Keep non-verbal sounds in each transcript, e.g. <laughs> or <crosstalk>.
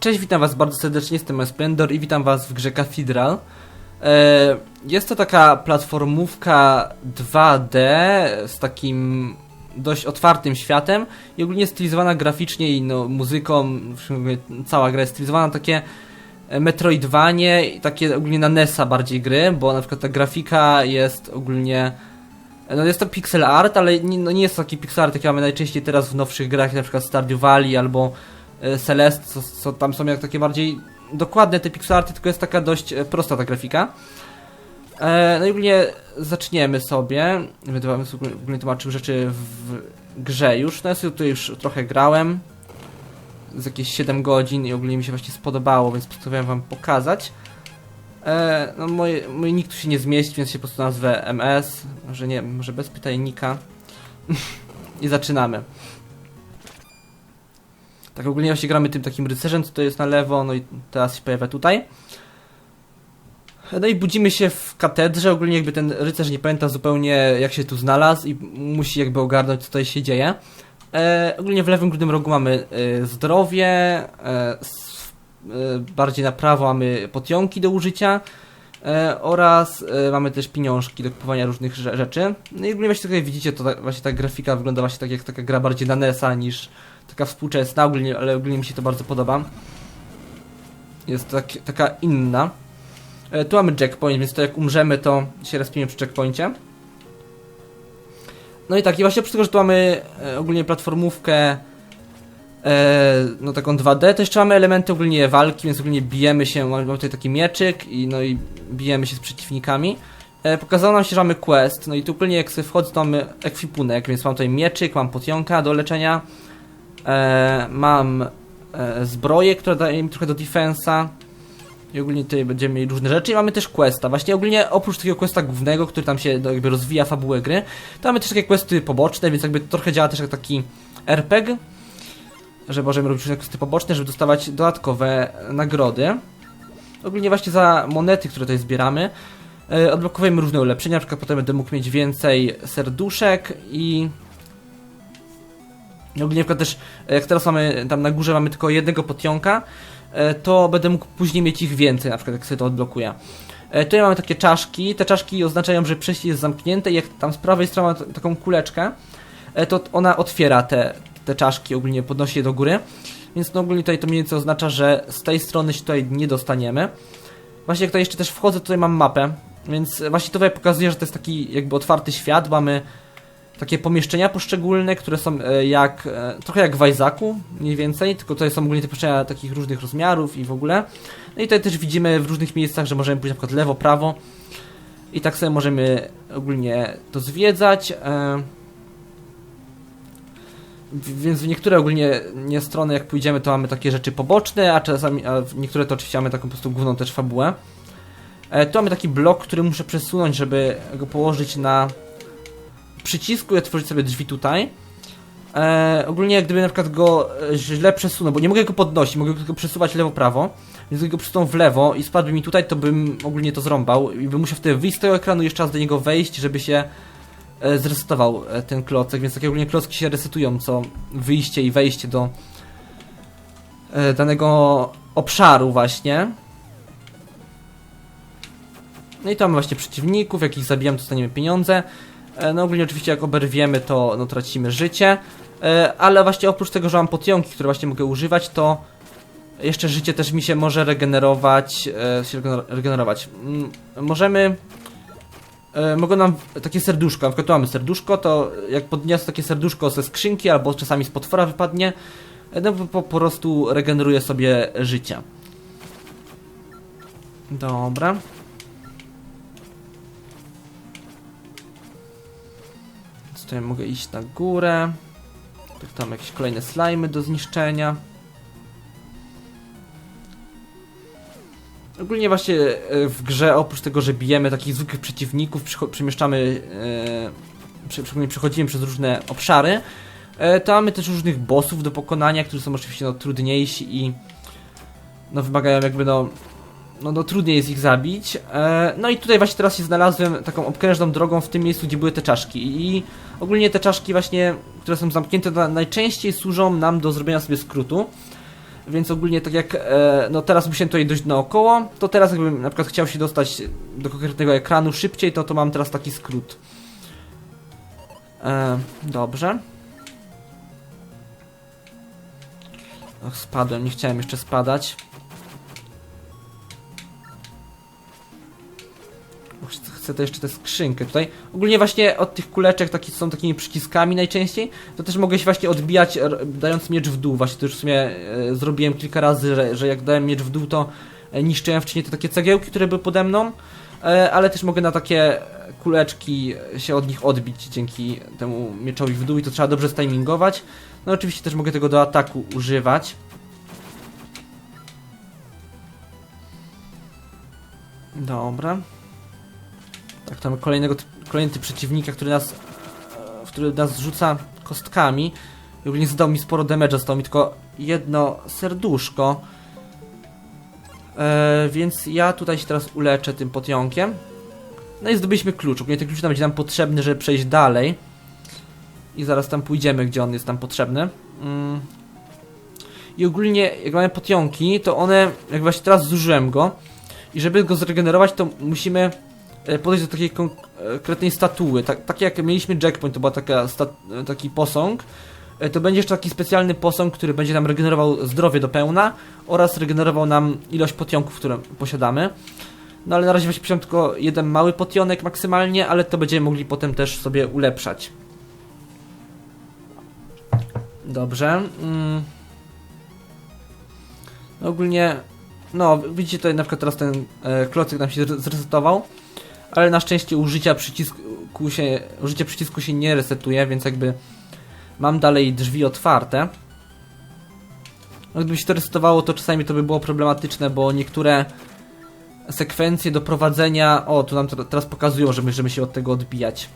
Cześć, witam was bardzo serdecznie, jestem Splendor i witam was w grze Cathedral. E, Jest to taka platformówka 2D z takim dość otwartym światem i ogólnie stylizowana graficznie i no, muzyką, cała gra jest stylizowana na takie e, Metroidvanie i takie ogólnie na NES-a bardziej gry, bo na przykład ta grafika jest ogólnie no jest to pixel art, ale nie, no nie jest to taki pixel art, jaki mamy najczęściej teraz w nowszych grach, na przykład Stardew Valley albo e, Celeste, co, co tam są jak takie bardziej dokładne te pixel arty, tylko jest taka dość e, prosta ta grafika. E, no i ogólnie zaczniemy sobie. Będę wam ogólnie tłumaczył rzeczy w grze już. No ja sobie tutaj już trochę grałem. Z jakieś 7 godzin i ogólnie mi się właśnie spodobało, więc postanowiłem wam pokazać. E, no moje, mój nick tu się nie zmieści, więc się po prostu nazwę MS. Może nie, może bez pytajnika. <laughs> I zaczynamy. Tak ogólnie właśnie gramy tym takim rycerzem, co to jest na lewo, no i teraz się pojawia tutaj. No i budzimy się w katedrze, ogólnie jakby ten rycerz nie pamięta zupełnie jak się tu znalazł i musi jakby ogarnąć co tutaj się dzieje. E, ogólnie w lewym górnym rogu mamy e, zdrowie, e, s, e, bardziej na prawo mamy potionki do użycia e, oraz e, mamy też pieniążki do kupowania różnych rze- rzeczy. No i ogólnie właśnie tutaj widzicie, to ta, właśnie ta grafika wygląda właśnie tak jak taka gra bardziej na NES-a niż taka współczesna, ogólnie, ale ogólnie mi się to bardzo podoba. Jest tak, taka inna. E, tu mamy checkpoint, więc to jak umrzemy, to się respimy przy checkpoincie. No i tak, i właśnie oprócz tego, że tu mamy e, ogólnie platformówkę e, no taką 2D, to jeszcze mamy elementy ogólnie walki, więc ogólnie bijemy się, mamy tutaj taki mieczyk i no i bijemy się z przeciwnikami. E, pokazało nam się, że mamy quest, no i tu ogólnie jak sobie wchodzę, to mamy ekwipunek, więc mam tutaj mieczyk, mam potionka do leczenia, mam e, zbroję, która daje mi trochę do defensa, i ogólnie tutaj będziemy mieli różne rzeczy i mamy też questa. Właśnie ogólnie oprócz takiego questa głównego, który tam się jakby rozwija fabułę gry, to mamy też takie questy poboczne, więc jakby trochę działa też jak taki RPG, że możemy robić różne questy poboczne, żeby dostawać dodatkowe nagrody. Ogólnie właśnie za monety, które tutaj zbieramy, e, odblokowujemy różne ulepszenia, na przykład potem będę mógł mieć więcej serduszek i ogólnie na przykład też, e, jak teraz mamy, tam na górze mamy tylko jednego potionka, e, to będę mógł później mieć ich więcej, na przykład jak sobie to odblokuję. E, Tutaj mamy takie czaszki, te czaszki oznaczają, że przejście jest zamknięte i jak tam z prawej strony ma t- taką kuleczkę, to ona otwiera te, te czaszki, ogólnie podnosi je do góry. Więc no ogólnie tutaj to mniej więcej oznacza, że z tej strony się tutaj nie dostaniemy. Właśnie jak tutaj jeszcze też wchodzę, tutaj mam mapę, więc właśnie tutaj pokazuje, że to jest taki jakby otwarty świat, mamy takie pomieszczenia poszczególne, które są e, jak, e, trochę jak w Wajzaku, mniej więcej, tylko tutaj są ogólnie te pomieszczenia takich różnych rozmiarów i w ogóle. No i tutaj też widzimy w różnych miejscach, że możemy pójść na przykład lewo, prawo i tak sobie możemy ogólnie to zwiedzać. e. Więc w niektóre ogólnie nie strony jak pójdziemy to mamy takie rzeczy poboczne, a czasami a w niektóre to oczywiście mamy taką po prostu główną też fabułę. Tu mamy taki blok, który muszę przesunąć, żeby go położyć na przycisku i otworzyć sobie drzwi tutaj. E, ogólnie jak gdyby na przykład go e, źle przesunął, bo nie mogę go podnosić, mogę go tylko przesuwać lewo-prawo, więc gdyby go przesunął w lewo i spadłby mi tutaj, to bym ogólnie to zrąbał i bym musiał wtedy wyjść z tego ekranu i jeszcze raz do niego wejść, żeby się e, zresetował e, ten klocek, więc takie ogólnie klocki się resetują co wyjście i wejście do e, danego obszaru właśnie. No i tam właśnie przeciwników, jak ich zabijam, dostaniemy pieniądze. E, No ogólnie oczywiście jak oberwiemy, to no, tracimy życie. E, Ale właśnie oprócz tego, że mam potionki, które właśnie mogę używać, to jeszcze życie też mi się może regenerować. e, Się regener- regenerować. Mm, Możemy. Mogą nam takie serduszko, na przykład tu mamy serduszko, to jak podniosę takie serduszko ze skrzynki albo czasami z potwora wypadnie, no po, po prostu regeneruje sobie życie. Dobra. Tutaj mogę iść na górę. Tak tam jakieś kolejne slajmy do zniszczenia. Ogólnie właśnie e, w grze oprócz tego, że bijemy takich zwykłych przeciwników, przemieszczamy, e, przechodzimy przez różne obszary, e, to mamy też różnych bossów do pokonania, którzy są oczywiście no, trudniejsi i no, wymagają jakby no, no, no trudniej jest ich zabić. E, no i tutaj właśnie teraz się znalazłem taką obkrężną drogą w tym miejscu, gdzie były te czaszki i ogólnie te czaszki właśnie, które są zamknięte, na, najczęściej służą nam do zrobienia sobie skrótu. Więc ogólnie tak jak e, no teraz musiałem tutaj dojść naokoło, to teraz jakbym na przykład chciał się dostać do konkretnego ekranu szybciej, to to mam teraz taki skrót. E, dobrze. Och, spadłem, nie chciałem jeszcze spadać. Chcę to jeszcze tę skrzynkę tutaj. Ogólnie właśnie od tych kuleczek taki, są takimi przyciskami najczęściej. To też mogę się właśnie odbijać dając miecz w dół. Właśnie to już w sumie e, zrobiłem kilka razy, że, że jak dałem miecz w dół to e, niszczyłem wcześniej te takie cegiełki, które były pode mną. E, ale też mogę na takie kuleczki się od nich odbić dzięki temu mieczowi w dół i to trzeba dobrze stimingować. No oczywiście też mogę tego do ataku używać. Dobra. Tak, to mamy kolejnego, kolejny typ przeciwnika, który nas, e, który nas rzuca kostkami. I ogólnie zadał mi sporo damage'a, zostało mi tylko jedno serduszko. E, więc ja tutaj się teraz uleczę tym potionkiem. No i zdobyliśmy klucz. Ogólnie ten klucz nam będzie nam potrzebny, żeby przejść dalej. I zaraz tam pójdziemy, gdzie on jest tam potrzebny. Mm. I ogólnie, jak mamy potionki, to one, jak właśnie teraz zużyłem go. I żeby go zregenerować, to musimy podejść do takiej konkretnej statuły. Tak, tak jak mieliśmy jackpoint, to sta- e, taki posąg. E, To będzie jeszcze taki specjalny posąg, który będzie nam regenerował zdrowie do pełna oraz regenerował nam ilość potionków, które posiadamy. No ale na razie właśnie posiadam tylko jeden mały potionek maksymalnie, ale to będziemy mogli potem też sobie ulepszać. Dobrze. Mm. No ogólnie, no widzicie tutaj na przykład teraz ten e, klocek nam się zre- zresetował, ale na szczęście użycia przycisku się, użycie przycisku się nie resetuje, więc jakby mam dalej drzwi otwarte. No, gdyby się to resetowało, to czasami to by było problematyczne, bo niektóre sekwencje do prowadzenia, o tu nam teraz pokazują, że możemy się od tego odbijać.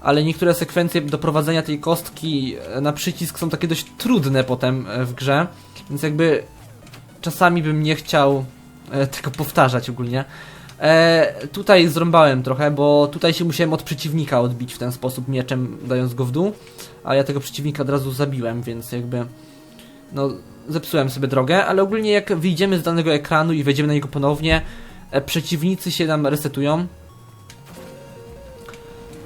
Ale niektóre sekwencje do prowadzenia tej kostki e, na przycisk są takie dość trudne potem e, w grze, więc jakby czasami bym nie chciał e, tego powtarzać ogólnie. E, tutaj zrąbałem trochę, bo tutaj się musiałem od przeciwnika odbić w ten sposób mieczem, dając go w dół, a ja tego przeciwnika od razu zabiłem, więc jakby no zepsułem sobie drogę, ale ogólnie jak wyjdziemy z danego ekranu i wejdziemy na niego ponownie, e, przeciwnicy się nam resetują.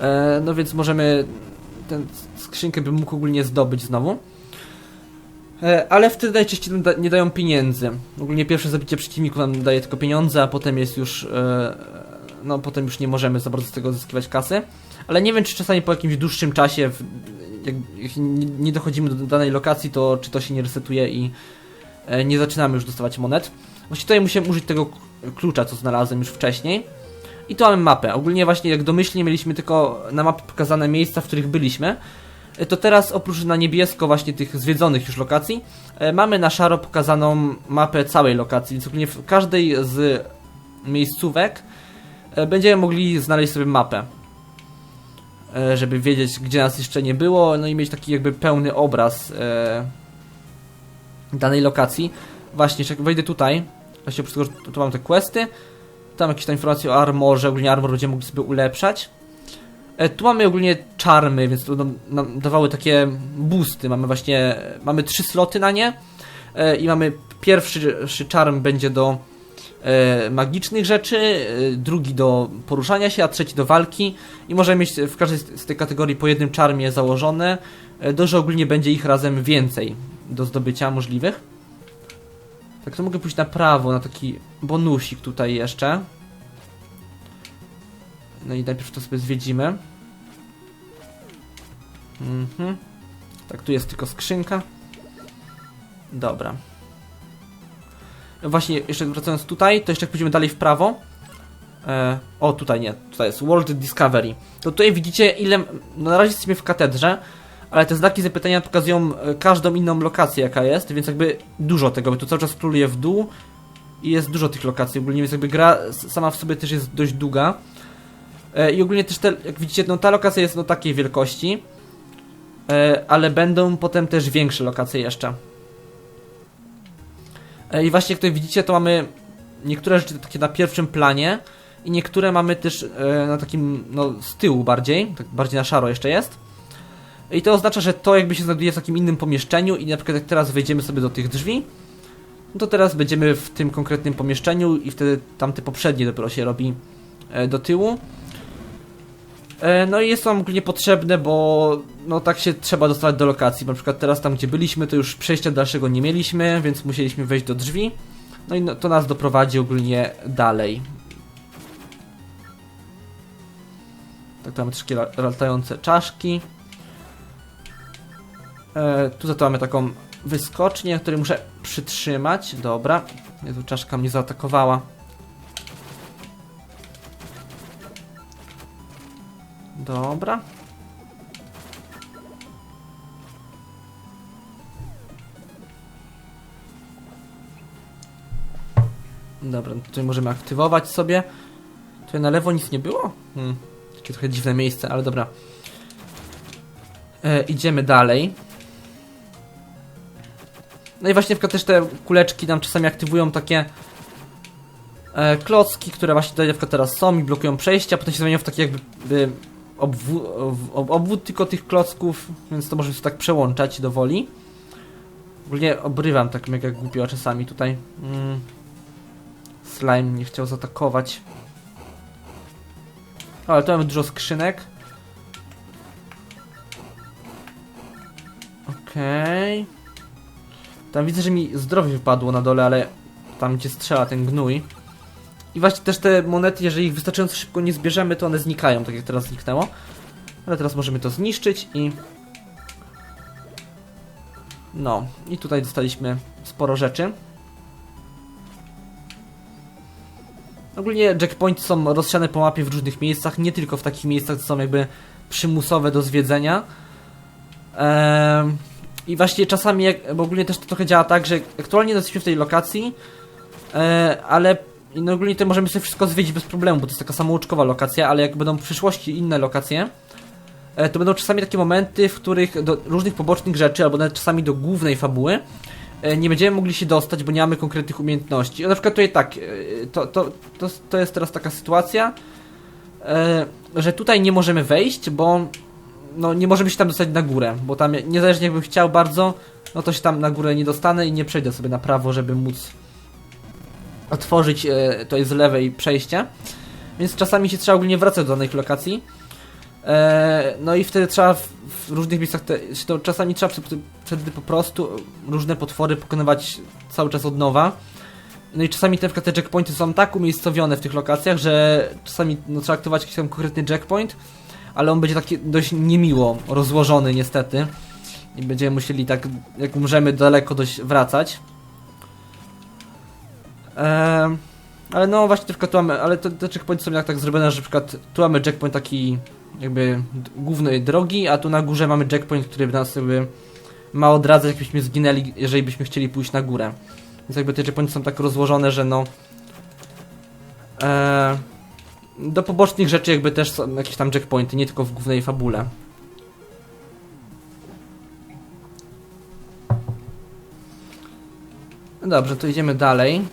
E, no więc możemy tę skrzynkę bym mógł ogólnie zdobyć znowu. E, ale wtedy najczęściej nie dają pieniędzy. Ogólnie pierwsze zabicie przeciwników nam daje tylko pieniądze, a potem jest już. E, no potem już nie możemy za bardzo z tego zyskiwać kasy. Ale nie wiem, czy czasami po jakimś dłuższym czasie, jak, nie dochodzimy do danej lokacji, to czy to się nie resetuje i e, nie zaczynamy już dostawać monet. Właśnie tutaj musiałem użyć tego klucza, co znalazłem już wcześniej. I tu mamy mapę. Ogólnie właśnie jak domyślnie mieliśmy tylko na mapie pokazane miejsca, w których byliśmy. E, To teraz oprócz na niebiesko właśnie tych zwiedzonych już lokacji, e, mamy na szaro pokazaną mapę całej lokacji, ogólnie w każdej z miejscówek e, będziemy mogli znaleźć sobie mapę. Żeby wiedzieć, gdzie nas jeszcze nie było, no i mieć taki jakby pełny obraz danej lokacji. Właśnie, wejdę tutaj, właśnie tu mam te questy, tam jakieś tam informacje o armorze, ogólnie armor będziemy mogli sobie ulepszać. E, tu mamy ogólnie czarmy, więc to nam, dawały takie boosty. Mamy właśnie, mamy trzy sloty na nie e, i mamy pierwszy czarm będzie do e, magicznych rzeczy, drugi do poruszania się, a trzeci do walki i możemy mieć w każdej z, tej kategorii po jednym czarmie założone, do że ogólnie będzie ich razem więcej do zdobycia możliwych. Tak to mogę pójść na prawo, na taki bonusik tutaj jeszcze. No i najpierw to sobie zwiedzimy. Mhm. Tak, tu jest tylko skrzynka. Dobra. No Właśnie, jeszcze wracając tutaj, to jeszcze pójdziemy dalej w prawo. E, o, tutaj nie, tutaj jest World Discovery. To tutaj widzicie ile, no na razie jesteśmy w katedrze, ale te znaki zapytania pokazują e, każdą inną lokację jaka jest, więc jakby dużo tego, bo tu cały czas króluje w dół i jest dużo tych lokacji ogólnie, więc jakby gra sama w sobie też jest dość długa. E, I ogólnie też te, jak widzicie, no ta lokacja jest no takiej wielkości, e, ale będą potem też większe lokacje jeszcze. E, I właśnie jak tutaj widzicie, to mamy niektóre rzeczy takie na pierwszym planie i niektóre mamy też na takim, no z tyłu bardziej, tak bardziej na szaro jeszcze jest. I to oznacza, że to jakby się znajduje w takim innym pomieszczeniu i na przykład jak teraz wejdziemy sobie do tych drzwi, no to teraz będziemy w tym konkretnym pomieszczeniu i wtedy tamte poprzednie dopiero się robi do tyłu. E, no i nam ogólnie potrzebne, bo no tak się trzeba dostać do lokacji. Na przykład teraz tam gdzie byliśmy, to już przejścia dalszego nie mieliśmy, więc musieliśmy wejść do drzwi. No i no, to nas doprowadzi ogólnie dalej. Tak, tu mamy la- latające czaszki. E, tu za to mamy taką wyskocznię, której muszę przytrzymać. Dobra. Jezu, czaszka mnie zaatakowała. Dobra. Dobra, tutaj możemy aktywować sobie. Tutaj na lewo nic nie było? Hmm. Takie trochę dziwne miejsce, ale dobra. E, idziemy dalej. No i właśnie też te kuleczki nam czasami aktywują takie e, klocki, które właśnie tutaj teraz są i blokują przejścia, potem się zamienią w taki jakby by obwó ob obwód tylko tych klocków, więc to możemy sobie tak przełączać do woli. Ogólnie obrywam tak mega głupio czasami tutaj. Mm. Slime nie chciał zaatakować. Ale tu mamy dużo skrzynek. Okej. Tam widzę, że mi zdrowie wypadło na dole, ale tam gdzie strzela ten gnój. I właśnie też te monety, jeżeli ich wystarczająco szybko nie zbierzemy, to one znikają, tak jak teraz zniknęło. Ale teraz możemy to zniszczyć i... No, i tutaj dostaliśmy sporo rzeczy. Ogólnie checkpointy są rozsiane po mapie w różnych miejscach, nie tylko w takich miejscach, co są jakby przymusowe do zwiedzenia. Eee, I właśnie czasami, jak, bo ogólnie też to trochę działa tak, że aktualnie jesteśmy w tej lokacji, e, ale no ogólnie to możemy sobie wszystko zwiedzić bez problemu, bo to jest taka samouczkowa lokacja, ale jak będą w przyszłości inne lokacje, e, to będą czasami takie momenty, w których do różnych pobocznych rzeczy, albo nawet czasami do głównej fabuły, e, nie będziemy mogli się dostać, bo nie mamy konkretnych umiejętności. Na przykład tutaj tak, e, to, to, to, to jest teraz taka sytuacja, że tutaj nie możemy wejść, bo no nie możemy się tam dostać na górę, bo tam niezależnie jakbym chciał bardzo, no to się tam na górę nie dostanę i nie przejdę sobie na prawo, żeby móc otworzyć e, to jest z lewej przejście. Więc czasami się trzeba ogólnie wracać do danych lokacji. E, no i wtedy trzeba w, w różnych miejscach, te, to czasami trzeba wtedy- po prostu różne potwory pokonywać cały czas od nowa. No i czasami te, te checkpointy są tak umiejscowione w tych lokacjach, że czasami no, trzeba aktywować jakiś tam konkretny checkpoint, ale on będzie taki dość niemiło rozłożony niestety. I będziemy musieli tak, jak umrzemy, daleko dość wracać. Ale no właśnie tylko tu mamy, ale te, te checkpointy są jak tak zrobione, że na przykład tu mamy checkpoint taki jakby głównej drogi, a tu na górze mamy checkpoint, który nas jakby ma odradzać, jakbyśmy zginęli, jeżeli byśmy chcieli pójść na górę. Więc jakby te checkpointy są tak rozłożone, że no do pobocznych rzeczy jakby też są jakieś tam checkpointy, nie tylko w głównej fabule. No Dobrze, to idziemy dalej.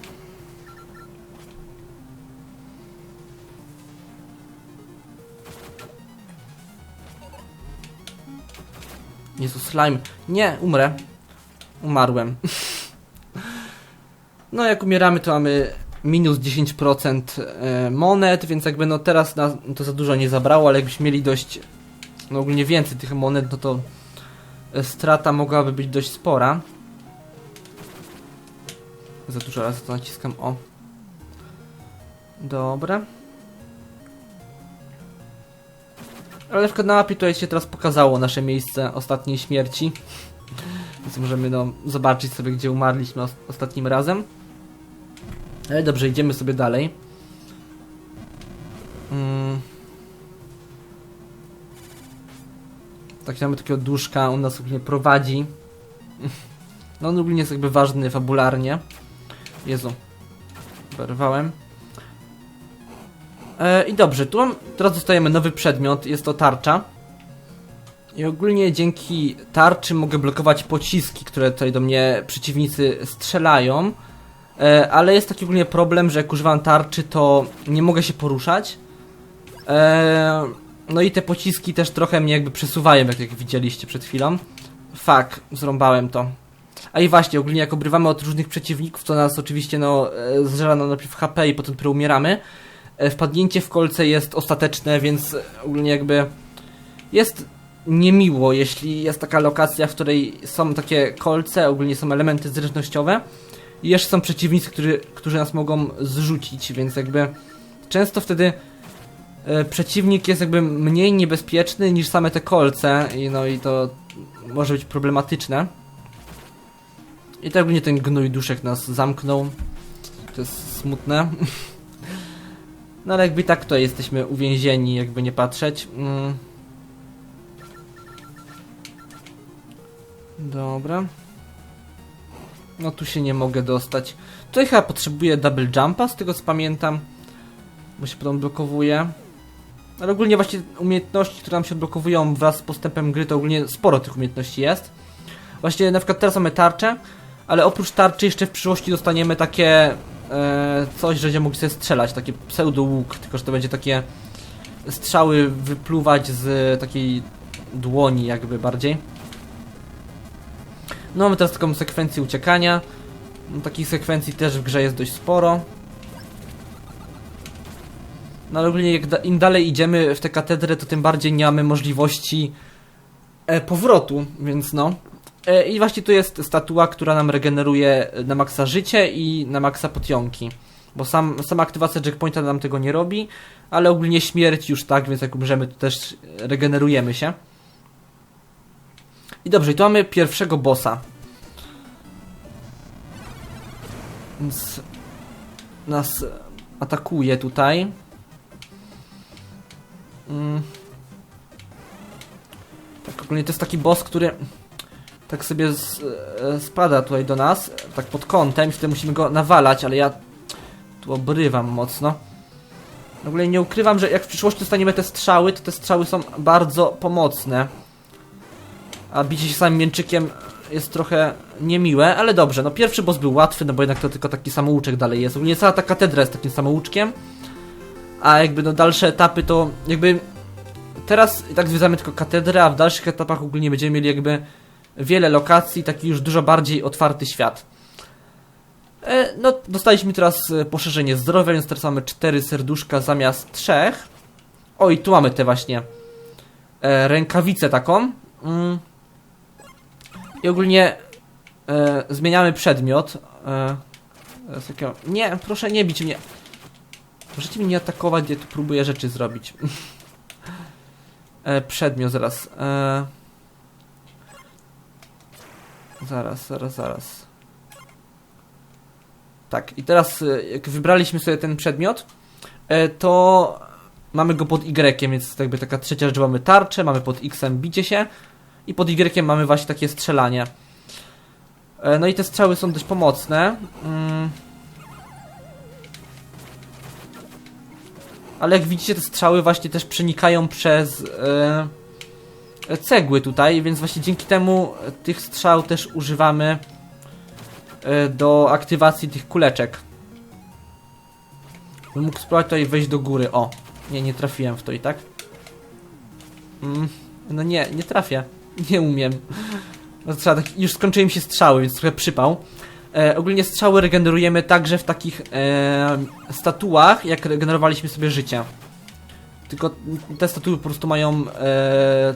Jezu, slime. Nie, umrę. Umarłem. <laughs> no, jak umieramy, to mamy minus 10% e, monet, więc jakby no teraz nas to za dużo nie zabrało, ale jakbyśmy mieli dość, no ogólnie więcej tych monet, no to e, strata mogłaby być dość spora. Za dużo razy to naciskam, o. Dobra. Ale na przykład na mapie tutaj się teraz pokazało nasze miejsce ostatniej śmierci. Więc możemy no, zobaczyć sobie, gdzie umarliśmy os- ostatnim razem. Ale dobrze, idziemy sobie dalej. Mm. Tak, mamy takiego duszka, on nas ogólnie prowadzi. No on ogólnie jest jakby ważny fabularnie. Jezu. Wyrwałem. E, I dobrze, tu mam, teraz dostajemy nowy przedmiot, jest to tarcza. I ogólnie dzięki tarczy mogę blokować pociski, które tutaj do mnie przeciwnicy strzelają. E, ale jest taki ogólnie problem, że jak używam tarczy, to nie mogę się poruszać. E, no i te pociski też trochę mnie jakby przesuwają, jak, jak widzieliście przed chwilą. Fuck, zrąbałem to. A i właśnie, ogólnie jak obrywamy od różnych przeciwników, to nas oczywiście no, e, zżera nam najpierw HP i potem dopiero umieramy. E, Wpadnięcie w kolce jest ostateczne, więc ogólnie jakby jest niemiło, jeśli jest taka lokacja, w której są takie kolce, ogólnie są elementy zręcznościowe i jeszcze są przeciwnicy, którzy, którzy nas mogą zrzucić, więc jakby często wtedy e, przeciwnik jest jakby mniej niebezpieczny niż same te kolce i no i to może być problematyczne. I tak ogólnie ten gnój duszek nas zamknął. To jest smutne. <laughs> No ale jakby tak to jesteśmy uwięzieni, jakby nie patrzeć. Mm. Dobra. No tu się nie mogę dostać. Tutaj chyba potrzebuję double jumpa, z tego co pamiętam. Bo się potem blokowuje. Ale ogólnie właśnie umiejętności, które nam się odblokowują wraz z postępem gry, to ogólnie sporo tych umiejętności jest. Właśnie na przykład teraz mamy tarczę, ale oprócz tarczy jeszcze w przyszłości dostaniemy takie e, coś, że będziemy mogli sobie strzelać, takie pseudo łuk, tylko że to będzie takie strzały wypluwać z takiej dłoni jakby bardziej. No mamy teraz taką sekwencję uciekania. No, takich sekwencji też w grze jest dość sporo. No ale ogólnie jak da, im dalej idziemy w tę katedrę, to tym bardziej nie mamy możliwości e, powrotu, więc no. E, I właśnie tu jest statua, która nam regeneruje na maksa życie i na maksa potionki. Bo sam, sama aktywacja checkpointa nam tego nie robi, ale ogólnie śmierć już tak, więc jak umrzemy, to też regenerujemy się. I dobrze, i tu mamy pierwszego bossa. Więc nas atakuje tutaj. Mm. Tak, ogólnie to jest taki boss, który tak sobie z, e, spada tutaj do nas, tak pod kątem i wtedy musimy go nawalać, ale ja tu obrywam mocno. W ogóle nie ukrywam, że jak w przyszłości dostaniemy te strzały, to te strzały są bardzo pomocne. A bicie się samym mięczykiem jest trochę niemiłe, ale dobrze. No pierwszy boss był łatwy, no bo jednak to tylko taki samouczek dalej jest. Ogólnie cała ta katedra jest takim samouczkiem. A jakby no dalsze etapy to jakby... Teraz i tak zwiedzamy tylko katedrę, a w dalszych etapach ogólnie będziemy mieli jakby wiele lokacji, taki już dużo bardziej otwarty świat. E, no, dostaliśmy teraz e, poszerzenie zdrowia, więc teraz mamy 4 serduszka zamiast 3. O, i tu mamy te właśnie e, rękawicę taką. Mm. I ogólnie zmieniamy przedmiot. Nie, proszę nie bić mnie. Możecie mnie nie atakować, ja tu próbuję rzeczy zrobić. <laughs> przedmiot zaraz. Zaraz, zaraz, zaraz. Tak, i teraz e, jak wybraliśmy sobie ten przedmiot, e, to mamy go pod Y, więc jakby taka trzecia rzecz, mamy tarczę, mamy pod X bicie się i pod Y mamy właśnie takie strzelanie. E, No i te strzały są dość pomocne. Mm. Ale jak widzicie, te strzały właśnie też przenikają przez e, cegły tutaj, więc właśnie dzięki temu tych strzał też używamy e, do aktywacji tych kuleczek. Bym mógł spróbować tutaj wejść do góry. O, nie, nie trafiłem w to i tak. Mm, no nie, nie trafię. Nie umiem. No trzeba tak, już skończyły mi się strzały, więc trochę przypał. E, ogólnie strzały regenerujemy także w takich e, statuach, jak regenerowaliśmy sobie życie. Tylko te statuły po prostu mają e,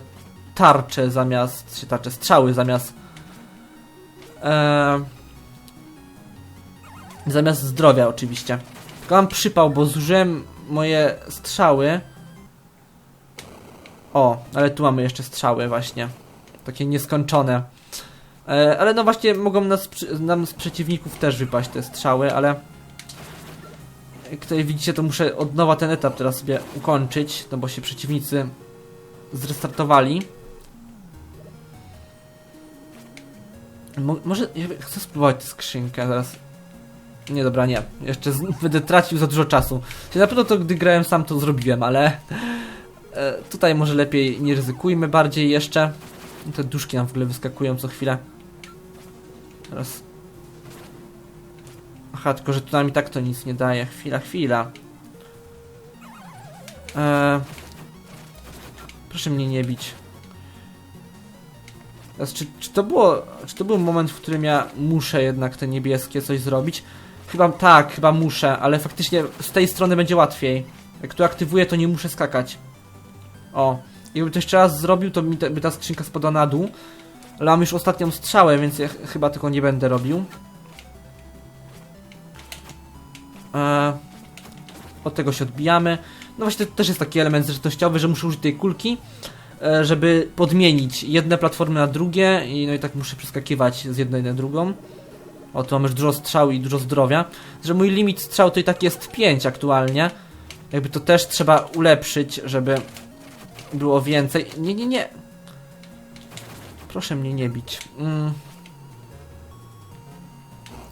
tarcze zamiast, czy tarcze, strzały zamiast e, zamiast zdrowia oczywiście. Tylko mam przypał, bo zużyłem moje strzały. O, ale tu mamy jeszcze strzały właśnie. Takie nieskończone. E, ale no właśnie mogą nas, nam z przeciwników też wypaść te strzały, ale jak tutaj widzicie to muszę od nowa ten etap teraz sobie ukończyć, no bo się przeciwnicy zrestartowali. Mo może ja chcę spróbować tę skrzynkę zaraz. Nie dobra, nie. Jeszcze będę tracił za dużo czasu. Czyli na pewno to gdy grałem sam to zrobiłem, ale e, tutaj może lepiej nie ryzykujmy bardziej jeszcze. Te duszki nam w ogóle wyskakują co chwilę. Teraz. Aha, tylko że tu nam i tak to nic nie daje. Chwila, chwila. Eee, proszę mnie nie bić. Teraz, czy, czy, to było, czy to był moment, w którym ja muszę jednak te niebieskie coś zrobić? Chyba tak, chyba muszę, ale faktycznie z tej strony będzie łatwiej. Jak tu aktywuję, to nie muszę skakać. O, jakby to jeszcze raz zrobił, to mi ta, by ta skrzynka spadła na dół. Ale mam już ostatnią strzałę, więc ja ch- chyba tego nie będę robił. Eee, od tego się odbijamy. No właśnie, to też jest taki element zresztościowy, że muszę użyć tej kulki, żeby podmienić jedne platformy na drugie i no i tak muszę przeskakiwać z jednej na drugą. O, tu mam już dużo strzał i dużo zdrowia. Że mój limit strzał to i tak jest 5 aktualnie. Jakby to też trzeba ulepszyć, żeby było więcej. Nie, nie, nie. Proszę mnie nie bić. Mm.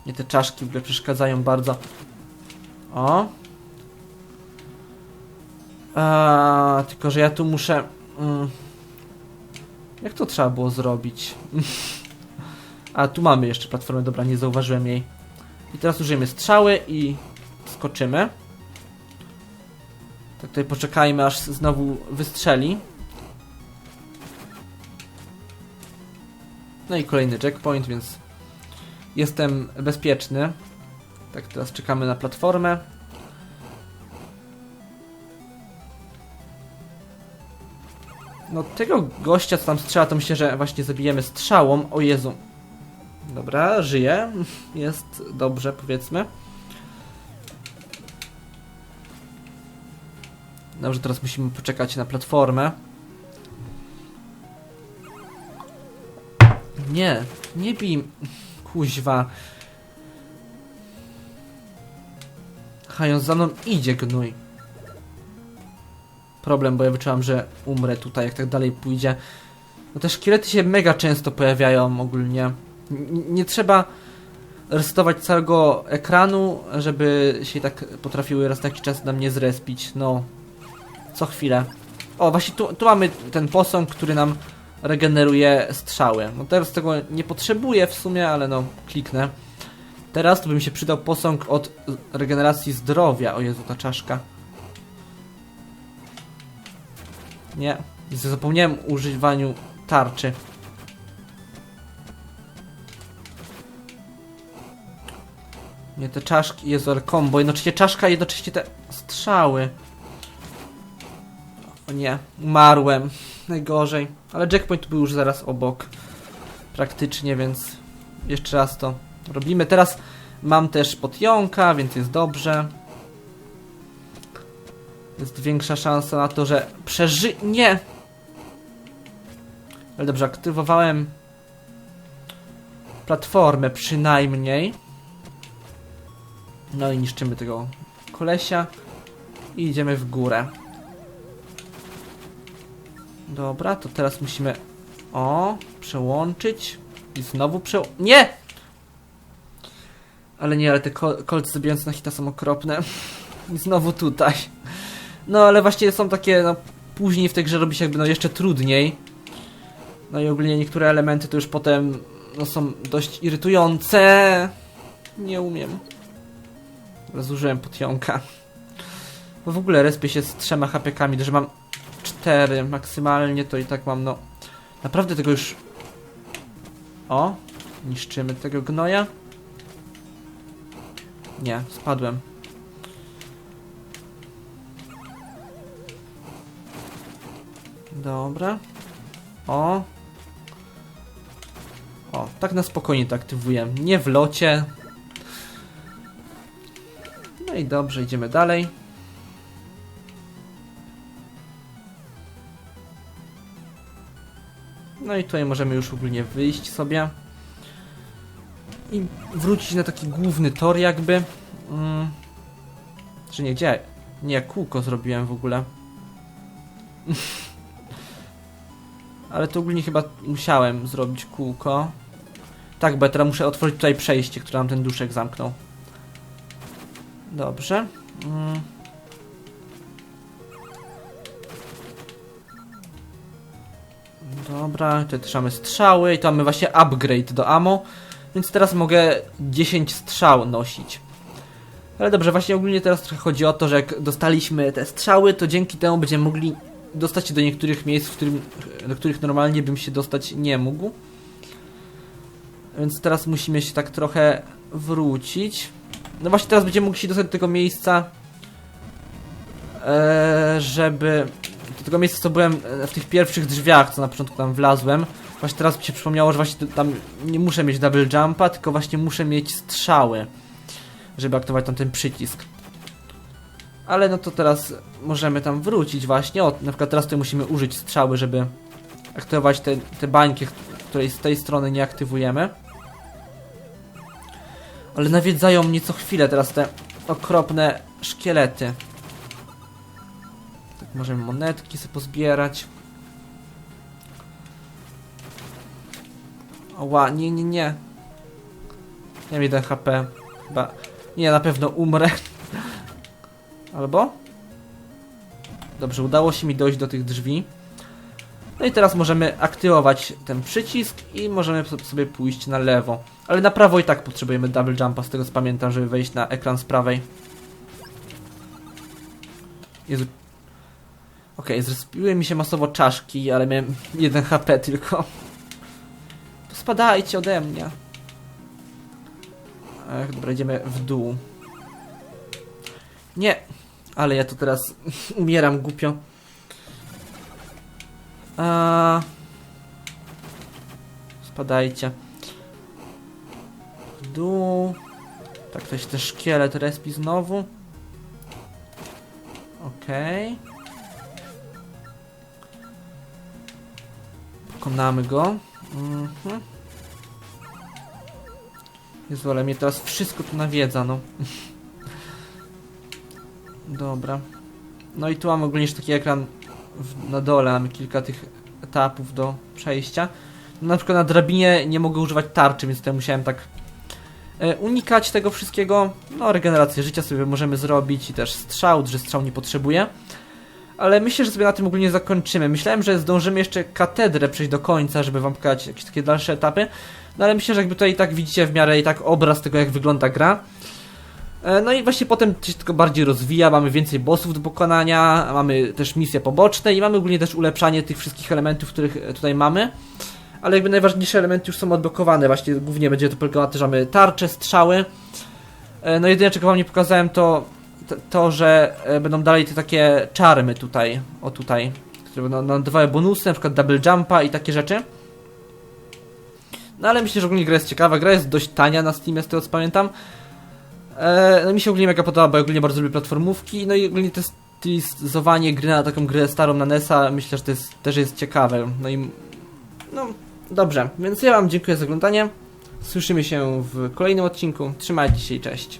Nie, te czaszki w ogóle przeszkadzają bardzo. O. A, tylko, że ja tu muszę... Mm. Jak to trzeba było zrobić? <laughs> A, tu mamy jeszcze platformę, dobra, nie zauważyłem jej. I teraz użyjemy strzały i skoczymy. Tak tutaj poczekajmy, aż znowu wystrzeli. No i kolejny checkpoint, więc jestem bezpieczny. Tak, teraz czekamy na platformę. No tego gościa, co tam strzela, to myślę, że właśnie zabijemy strzałą. O Jezu. Dobra, żyje. <laughs> Jest dobrze, powiedzmy. Dobrze, teraz musimy poczekać na platformę. Nie, nie bij. Kuźwa. Hajon za mną idzie gnój. Problem, bo ja wyczułam, że umrę tutaj, jak tak dalej pójdzie. No te szkielety się mega często pojawiają ogólnie. N nie trzeba resetować całego ekranu, żeby się tak potrafiły raz na jakiś czas na mnie zrespić. No, co chwilę. O, właśnie tu, tu mamy ten posąg, który nam regeneruje strzały. No teraz tego nie potrzebuję w sumie, ale no, kliknę. Teraz to by mi się przydał posąg od regeneracji zdrowia. O Jezu, ta czaszka. Nie, zapomniałem używaniu tarczy. Nie, te czaszki, Jezu, combo. Jednocześnie czaszka, jednocześnie te strzały. O nie, umarłem. Najgorzej. Ale checkpoint był już zaraz obok. Praktycznie, więc jeszcze raz to robimy. Teraz mam też podjąka, więc jest dobrze. Jest większa szansa na to, że przeży... Nie! Ale dobrze, aktywowałem platformę przynajmniej. No i niszczymy tego kolesia. I idziemy w górę. Dobra, to teraz musimy... O, przełączyć. I znowu prze... Nie! Ale nie, ale te kol kolce zabijające na hita są okropne. <laughs> I znowu tutaj. No ale właśnie są takie, no później w tej grze robi się jakby no jeszcze trudniej. No i ogólnie niektóre elementy to już potem no są dość irytujące. Nie umiem. Zużyłem potionka. Bo w ogóle respię się z trzema hapiekami, że mam cztery maksymalnie, to i tak mam no... Naprawdę tego już... O! Niszczymy tego gnoja. Nie, spadłem. Dobra. O. O, tak na spokojnie to aktywuję. Nie w locie. No i dobrze, idziemy dalej. No i tutaj możemy już ogólnie wyjść sobie. I wrócić na taki główny tor jakby. Mm. Czy nie, gdzie? Nie, kółko zrobiłem w ogóle. <laughs> Ale to ogólnie chyba musiałem zrobić kółko. Tak, bo ja teraz muszę otworzyć tutaj przejście, które nam ten duszek zamknął. Dobrze. Mm. Dobra, tutaj też mamy strzały i tu mamy właśnie upgrade do ammo. Więc teraz mogę 10 strzał nosić. Ale dobrze, właśnie ogólnie teraz trochę chodzi o to, że jak dostaliśmy te strzały, to dzięki temu będziemy mogli dostać się do niektórych miejsc, którym, do których normalnie bym się dostać nie mógł. Więc teraz musimy się tak trochę wrócić. No właśnie teraz będziemy mogli się dostać do tego miejsca, e, żeby... Do tego miejsca, co byłem e, w tych pierwszych drzwiach, co na początku tam wlazłem. Właśnie teraz mi się przypomniało, że właśnie tam nie muszę mieć double jumpa, tylko właśnie muszę mieć strzały, żeby aktywować tam ten przycisk. Ale no to teraz możemy tam wrócić właśnie. O, na przykład teraz tutaj musimy użyć strzały, żeby aktywować te, te bańki, której z tej strony nie aktywujemy. Ale nawiedzają mnie co chwilę teraz te okropne szkielety. Tak możemy monetki sobie pozbierać. Oła, nie, nie, nie. Nie mam 1 HP. Chyba. Nie, na pewno umrę. <laughs> Albo? Dobrze, udało się mi dojść do tych drzwi. No i teraz możemy aktywować ten przycisk i możemy so- sobie pójść na lewo. Ale na prawo i tak potrzebujemy double jumpa, z tego co pamiętam, żeby wejść na ekran z prawej. Jezu. Okej, zrespiły mi się masowo czaszki, ale miałem <laughs> 1 HP tylko. To spadajcie ode mnie. Ech, dobra, idziemy w dół. Nie, ale ja tu teraz <laughs> umieram głupio. A... Spadajcie. W dół. Tak, to się też szkielet respi znowu. Okej. Pokonamy go. Mhm. Jezu, ale mnie teraz wszystko tu nawiedza, no. <laughs> Dobra. No i tu mamy ogólnie jeszcze taki ekran w, na dole, mamy kilka tych etapów do przejścia. No, na przykład na drabinie nie mogę używać tarczy, więc tutaj musiałem tak e, unikać tego wszystkiego. No, regenerację życia sobie możemy zrobić i też strzał, że strzał nie potrzebuję. Ale myślę, że sobie na tym ogólnie zakończymy. Myślałem, że zdążymy jeszcze katedrę przejść do końca, żeby wam pokazać jakieś takie dalsze etapy. No ale myślę, że jakby tutaj i tak widzicie w miarę i tak obraz tego, jak wygląda gra. E, No i właśnie potem się tylko bardziej rozwija, mamy więcej bossów do pokonania, mamy też misje poboczne i mamy ogólnie też ulepszanie tych wszystkich elementów, których e, tutaj mamy. Ale jakby najważniejsze elementy już są odblokowane, właśnie głównie będzie to polegało na tym, że mamy tarcze, strzały. E, No jedyne czego wam nie pokazałem to to, że będą dalej te takie czarmy tutaj, o tutaj, które będą nadawały bonusy, na przykład double jumpa i takie rzeczy. No ale myślę, że ogólnie gra jest ciekawa, gra jest dość tania na Steamie, z tego co pamiętam. E, no mi się ogólnie mega podoba, bo ja ogólnie bardzo lubię platformówki, no i ogólnie to stylizowanie gry na taką grę starą na NES-a, myślę, że to jest, też jest ciekawe. No i no dobrze, więc ja wam dziękuję za oglądanie. Słyszymy się w kolejnym odcinku. Trzymajcie się i cześć.